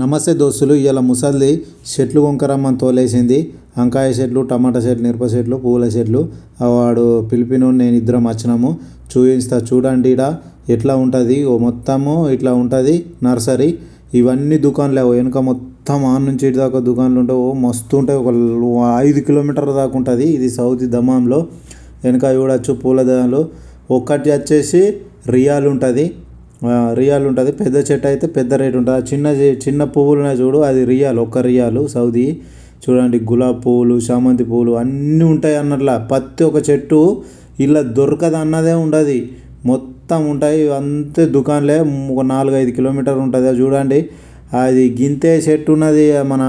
నమస్తే దోస్తులు ఇలా ముసల్ది చెట్లు వంకరమ్మని తోలేసింది. వంకాయ చెట్లు టమాటా చెట్లు మిరప చెట్లు పూల చెట్లు. వాడు పిలిపిను నేను ఇద్దరం వచ్చినాము. చూపిస్తా చూడండి ఈడ ఎట్లా ఉంటుంది. ఓ మొత్తము ఇట్లా ఉంటుంది నర్సరీ. ఇవన్నీ దుకాణాలే వెనుక మొత్తం ఆన్ నుంచి ఇటు దాకా దుకాణాలు ఉంటాయి ఓ మస్తు ఉంటాయి. ఒక ఐదు కిలోమీటర్ దాకా ఉంటుంది ఇది సౌదీ దమాంలో. వెనుక చూడొచ్చు పూలదాలు ఒక్కటి వచ్చేసి రియాల్ ఉంటుంది. రియాల్ ఉంటుంది. పెద్ద చెట్టు అయితే పెద్ద రేట్ ఉంటుంది. చిన్న చిన్న పువ్వులు ఉన్నాయి చూడు అది రియాల్ ఒక్క రియాలు సౌదీ. చూడండి గులాబీ పువ్వులు చామంతి పువ్వులు అన్నీ ఉంటాయి అన్నట్ల. ప్రతి ఒక్క చెట్టు ఇలా దొరకదు అన్నదే ఉండదు. మొత్తం ఉంటాయి. అంతే దుకాన్లే ఒక నాలుగు ఐదు కిలోమీటర్ ఉంటుంది. అది చూడండి అది గింతే చెట్టు ఉన్నది మన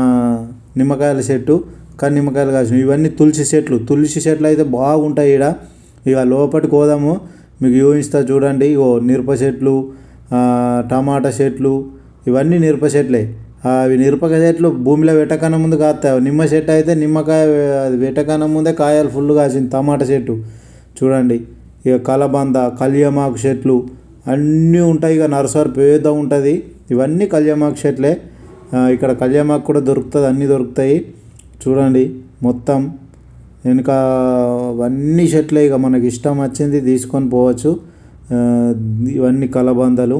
నిమ్మకాయల చెట్టు. కానీ నిమ్మకాయలు కాసిన ఇవన్నీ తులసి చెట్లు. తులసి చెట్లు అయితే బాగుంటాయి ఈడ. ఇక లోపలికి పోదాము. మీకు యూహిస్తా చూడండి. ఇగో మిరప చెట్లు టమాటా చెట్లు ఇవన్నీ మిరప చెట్లే అవి మిరపకాయ చెట్లు భూమిలో పెట్టకన్నా ముందు కాస్తాయి. నిమ్మ చెట్టు అయితే నిమ్మకాయ అది పెట్టకన్నా ముందే కాయలు ఫుల్ కాసింది టమాటా చెట్టు చూడండి. ఇక కలబంద కళ్యమాకు చెట్లు అన్నీ ఉంటాయి. ఇక నర్సరీ పేద ఉంటుంది. ఇవన్నీ కళ్యమాకు చెట్లే ఇక్కడ కళ్యమాకు కూడా దొరుకుతుంది అన్నీ దొరుకుతాయి. చూడండి. మొత్తం వెనుక అవన్నీ చెట్లే ఇక మనకి ఇష్టం వచ్చింది తీసుకొని పోవచ్చు. ఇవన్నీ కలబందలు.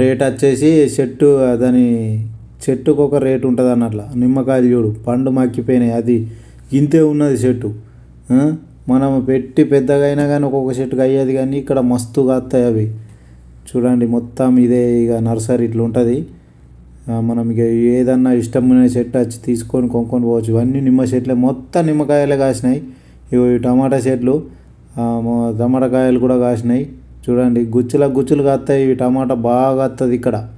రేట్ వచ్చేసి చెట్టు దాని చెట్టుకు ఒక రేటు ఉంటుంది అన్నట్ల నిమ్మకాయలు చూడు పండు మక్కిపోయినాయి అది ఇంతే ఉన్నది చెట్టు. మనం పెట్టి పెద్దగా అయినా కానీ ఒక్కొక్క చెట్టుకు అయ్యేది కానీ ఇక్కడ మస్తుగా వస్తాయి అవి. చూడండి మొత్తం ఇదే ఇక నర్సరీ ఇట్లా ఉంటుంది. మనం ఇక ఏదన్నా ఇష్టమైన చెట్టు వచ్చి తీసుకొని కొనుక్కొని పోవచ్చు. ఇవన్నీ నిమ్మ చెట్లే. మొత్తం నిమ్మకాయలే కాసినాయి. ఇవి ఈ టమాటా చెట్లు. ఆ, టమాటా కాయలు కూడా కాసినాయి. చూడండి గుచ్చుల గుచ్చులు కాస్తాయి. ఇవి టమాటా బాగా వస్తుంది ఇక్కడ.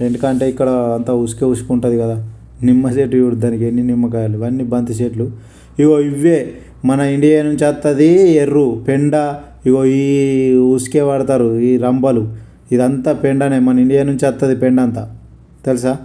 ఎందుకంటే ఇక్కడ అంతా ఉసుకే ఉసుకుంటుంది కదా. నిమ్మ చెట్టు చూడు దానికి ఎన్ని నిమ్మకాయలు ఇవన్నీ బంతి చెట్లు. ఇగో ఇవే మన ఇండియా నుంచి వస్తుంది ఎర్రు పెండ. ఇగో ఈ ఉసుకే వాడతారు ఈ రంబలు. ఇదంతా పెండనే మన ఇండియా నుంచి వస్తుంది పెండ అంతా తెలుసా?